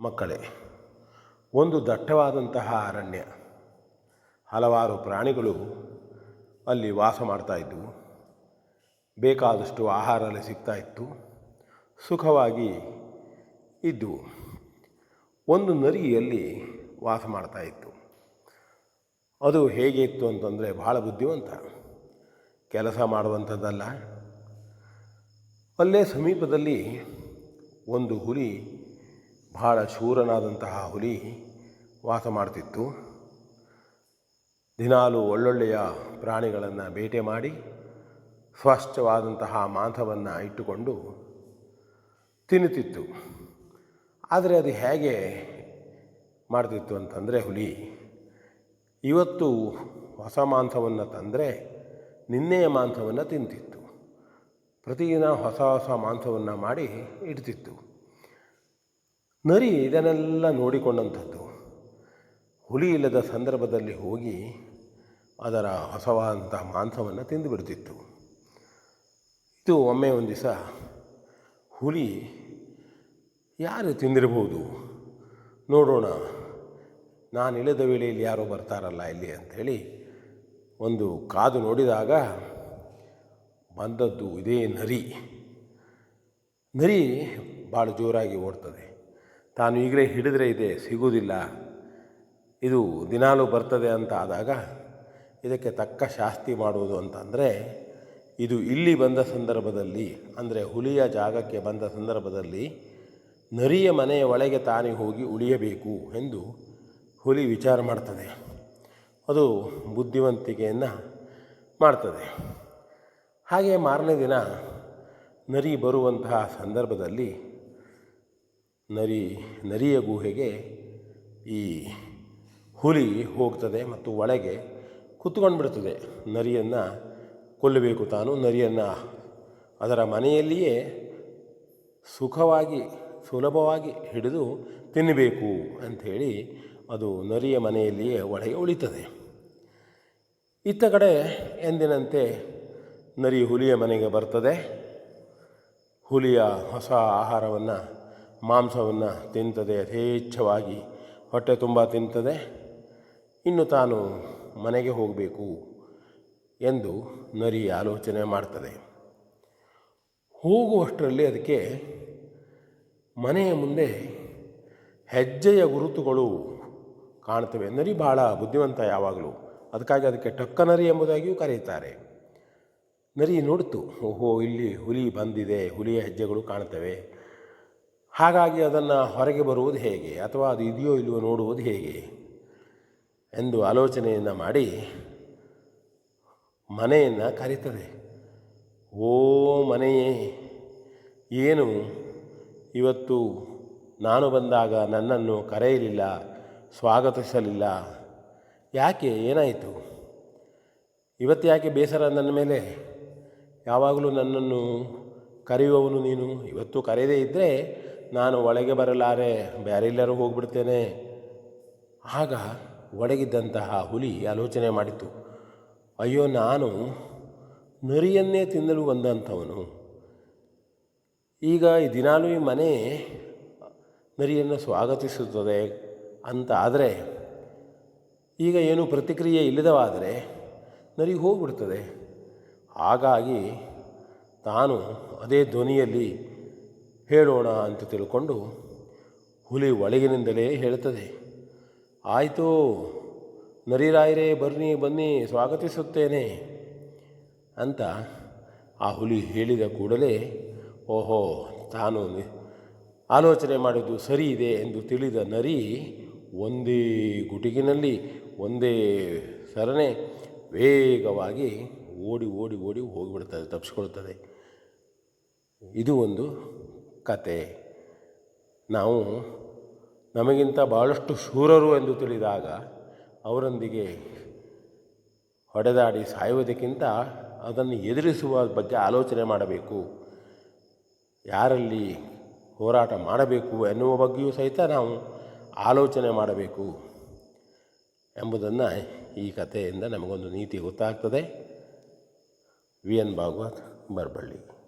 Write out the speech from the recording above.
ಮಕ್ಕಳೇ, ಒಂದು ದಟ್ಟವಾದಂತಹ ಅರಣ್ಯ. ಹಲವಾರು ಪ್ರಾಣಿಗಳು ಅಲ್ಲಿ ವಾಸ ಮಾಡ್ತಾ ಬೇಕಾದಷ್ಟು ಆಹಾರ ಅಲ್ಲಿ ಸಿಗ್ತಾ ಇತ್ತು. ಸುಖವಾಗಿ ಇದ್ದವು ಒಂದು ನರಿಯಲ್ಲಿ ವಾಸ ಮಾಡ್ತಾ ಇತ್ತು. ಅದು ಹೇಗೆ ಇತ್ತು ಅಂತಂದರೆ ಭಾಳ ಬುದ್ಧಿವಂತ. ಕೆಲಸ ಮಾಡುವಂಥದ್ದಲ್ಲ. ಅಲ್ಲೇ ಸಮೀಪದಲ್ಲಿ ಒಂದು ಹುಲಿ ಬಹಳ ಶೂರನಾದಂತಹ ಹುಲಿ ವಾಸ ಮಾಡ್ತಿತ್ತು. ದಿನಾಲು ಒಳ್ಳೊಳ್ಳೆಯ ಪ್ರಾಣಿಗಳನ್ನು ಬೇಟೆ ಮಾಡಿ ಸ್ವಚ್ಛವಾದಂತಹ ಮಾಂಸವನ್ನು ಇಟ್ಟುಕೊಂಡು ತಿನ್ನುತ್ತಿತ್ತು. ಆದರೆ ಅದು ಹೇಗೆ ಮಾಡ್ತಿತ್ತು ಅಂತಂದರೆ ಹುಲಿ, ಇವತ್ತು ಹೊಸ ಮಾಂಸವನ್ನು ತಂದರೆ ನಿನ್ನೆಯ ಮಾಂಸವನ್ನು ತಿಂತಿತ್ತು. ಪ್ರತಿದಿನ ಹೊಸ ಹೊಸ ಮಾಂಸವನ್ನು ಮಾಡಿ ಇಡ್ತಿತ್ತು. ನರಿ ಇದನ್ನೆಲ್ಲ ನೋಡಿಕೊಂಡಂಥದ್ದು. ಹುಲಿ ಇಲ್ಲದ ಸಂದರ್ಭದಲ್ಲಿ ಹೋಗಿ ಅದರ ಹೊಸವಾದಂಥ ಮಾಂಸವನ್ನು ತಿಂದು ಬಿಡ್ತಿತ್ತು. ಇದು ಒಮ್ಮೆ ಒಂದು ದಿವಸ ಹುಲಿ ಯಾರು ತಿಂದಿರಬಹುದು ನೋಡೋಣ. ನಾನು ಇಳಿದ ವೇಳೆಯಲ್ಲಿ ಯಾರೋ ಬರ್ತಾರಲ್ಲ ಇಲ್ಲಿ ಅಂಥೇಳಿ ಒಂದು ಕಾದು ನೋಡಿದಾಗ ಬಂದದ್ದು ಇದೇ ನರಿ. ನರಿ ಭಾಳ ಜೋರಾಗಿ ಓಡ್ತದೆ. ತಾನು ಈಗಲೇ ಹಿಡಿದ್ರೆ ಇದೆ, ಸಿಗುವುದಿಲ್ಲ. ಇದು ದಿನಾಲೂ ಬರ್ತದೆ ಅಂತ ಆದಾಗ ಇದಕ್ಕೆ ತಕ್ಕ ಶಾಸ್ತಿ ಮಾಡುವುದು ಅಂತಂದರೆ, ಇದು ಇಲ್ಲಿ ಬಂದ ಸಂದರ್ಭದಲ್ಲಿ, ಅಂದರೆ ಹುಲಿಯ ಜಾಗಕ್ಕೆ ಬಂದ ಸಂದರ್ಭದಲ್ಲಿ ನರಿಯ ಮನೆಯ ಒಳಗೆ ತಾನೇ ಹೋಗಿ ಉಳಿಯಬೇಕು ಎಂದು ಹುಲಿ ವಿಚಾರ ಮಾಡ್ತದೆ. ಅದು ಬುದ್ಧಿವಂತಿಕೆಯನ್ನು ಮಾಡ್ತದೆ. ಹಾಗೆ ಮಾರನೇ ದಿನ ನರಿ ಬರುವಂತಹ ಸಂದರ್ಭದಲ್ಲಿ ನರಿ, ನರಿಯ ಗುಹೆಗೆ ಈ ಹುಲಿ ಹೋಗ್ತದೆ ಮತ್ತು ಒಳಗೆ ಬಿಡ್ತದೆ ನರಿಯನ್ನು ಕೊಲ್ಲಬೇಕು ತಾನು. ನರಿಯನ್ನು ಅದರ ಮನೆಯಲ್ಲಿಯೇ ಸುಖವಾಗಿ, ಸುಲಭವಾಗಿ ಹಿಡಿದು ತಿನ್ನಬೇಕು ಅಂಥೇಳಿ ಅದು ನರಿಯ ಮನೆಯಲ್ಲಿಯೇ ಒಳಗೆ ಉಳಿತದೆ. ಇತ್ತ ಕಡೆ ಎಂದಿನಂತೆ ನರಿ ಹುಲಿಯ ಮನೆಗೆ ಬರ್ತದೆ. ಹುಲಿಯ ಹೊಸ ಆಹಾರವನ್ನು ಮಾಂಸವನ್ನು ತಿಂತದೆ ಯಥೇಚ್ಛವಾಗಿ. ಹೊಟ್ಟೆ ತುಂಬ ತಿಂತದೆ. ಇನ್ನು ತಾನು ಮನೆಗೆ ಹೋಗಬೇಕು ಎಂದು ನರಿ ಆಲೋಚನೆ ಮಾಡ್ತದೆ. ಹೋಗುವಷ್ಟರಲ್ಲಿ ಅದಕ್ಕೆ ಮನೆಯ ಮುಂದೆ ಹೆಜ್ಜೆಯ ಗುರುತುಗಳು ಕಾಣ್ತವೆ. ನರಿ ಭಾಳ ಬುದ್ಧಿವಂತ ಯಾವಾಗಲೂ. ಅದಕ್ಕಾಗಿ ಅದಕ್ಕೆ ಟಕ್ಕ ನರಿ ಎಂಬುದಾಗಿಯೂ ಕರೆಯುತ್ತಾರೆ. ನರಿ ನೋಡ್ತು, ಓಹೋ, ಇಲ್ಲಿ ಹುಲಿ ಬಂದಿದೆ, ಹುಲಿಯ ಹೆಜ್ಜೆಗಳು ಕಾಣ್ತವೆ. ಹಾಗಾಗಿ ಅದನ್ನು ಹೊರಗೆ ಬರುವುದು ಹೇಗೆ ಅಥವಾ ಅದು ಇದೆಯೋ ಇಲ್ಲವೋ ನೋಡುವುದು ಹೇಗೆ ಎಂದು ಆಲೋಚನೆಯನ್ನು ಮಾಡಿ ಮನೆಯನ್ನು ಕರೀತದೆ. ಓ ಮನೆಯೇ, ಏನು ಇವತ್ತು ನಾನು ಬಂದಾಗ ನನ್ನನ್ನು ಕರೆಯಲಿಲ್ಲ, ಸ್ವಾಗತಿಸಲಿಲ್ಲ, ಯಾಕೆ ಏನಾಯಿತು? ಇವತ್ತು ಯಾಕೆ ಬೇಸರ ನನ್ನ ಮೇಲೆ? ಯಾವಾಗಲೂ ನನ್ನನ್ನು ಕರೆಯುವವನು ನೀನು. ಇವತ್ತು ಕರೆಯದೇ ಇದ್ದರೆ ನಾನು ಒಳಗೆ ಬರಲಾರೆ ಬೇರೆಲ್ಲರೂ ಹೋಗ್ಬಿಡ್ತೇನೆ. ಆಗ ಒಳಗಿದ್ದಂತಹ ಹುಲಿ ಆಲೋಚನೆ ಮಾಡಿತು. ಅಯ್ಯೋ, ನಾನು ನರಿಯನ್ನೇ ತಿನ್ನಲು ಬಂದಂಥವನು. ಈಗ ಈ ದಿನಾಲೂ ಈ ಮನೆ ನರಿಯನ್ನು ಸ್ವಾಗತಿಸುತ್ತದೆ ಅಂತ ಆದರೆ, ಈಗ ಏನು ಪ್ರತಿಕ್ರಿಯೆ ಇಲ್ಲದವಾದರೆ ನರಿ ಹೋಗ್ಬಿಡ್ತದೆ. ಹಾಗಾಗಿ ತಾನು ಅದೇ ಧ್ವನಿಯಲ್ಲಿ ಹೇಳೋಣ ಅಂತ ತಿಳ್ಕೊಂಡು ಹುಲಿ ಒಳಗಿನಿಂದಲೇ ಹೇಳ್ತದೆ ಆಯಿತು, ನರಿರಾಯರೇ ಬರ್ನಿ ಬನ್ನಿ, ಸ್ವಾಗತಿಸುತ್ತೇನೆ ಅಂತ ಆ ಹುಲಿ ಹೇಳಿದ ಕೂಡಲೇ, ಓಹೋ, ತಾನು ಆಲೋಚನೆ ಮಾಡಿದ್ದು ಸರಿ ಇದೆ ಎಂದು ತಿಳಿದ ನರಿ ಒಂದೇ ಗುಟಿಗಿನಲ್ಲಿ, ಒಂದೇ ಸರಣೆ ವೇಗವಾಗಿ ಓಡಿ ಓಡಿ ಓಡಿ ಹೋಗಿಬಿಡ್ತದೆ ತಪ್ಪಿಸ್ಕೊಳ್ತದೆ ಇದು ಒಂದು ಕತೆ. ನಾವು ನಮಗಿಂತ ಭಾಳಷ್ಟು ಶೂರರು ಎಂದು ತಿಳಿದಾಗ ಅವರೊಂದಿಗೆ ಹೊಡೆದಾಡಿ ಸಾಯುವುದಕ್ಕಿಂತ ಅದನ್ನು ಎದುರಿಸುವ ಬಗ್ಗೆ ಆಲೋಚನೆ ಮಾಡಬೇಕು. ಯಾರಲ್ಲಿ ಹೋರಾಟ ಮಾಡಬೇಕು ಎನ್ನುವ ಬಗ್ಗೆಯೂ ಸಹಿತ ನಾವು ಆಲೋಚನೆ ಮಾಡಬೇಕು ಎಂಬುದನ್ನು ಈ ಕಥೆಯಿಂದ ನಮಗೊಂದು ನೀತಿ ಗೊತ್ತಾಗ್ತದೆ. V N Bhagwat Baraballi.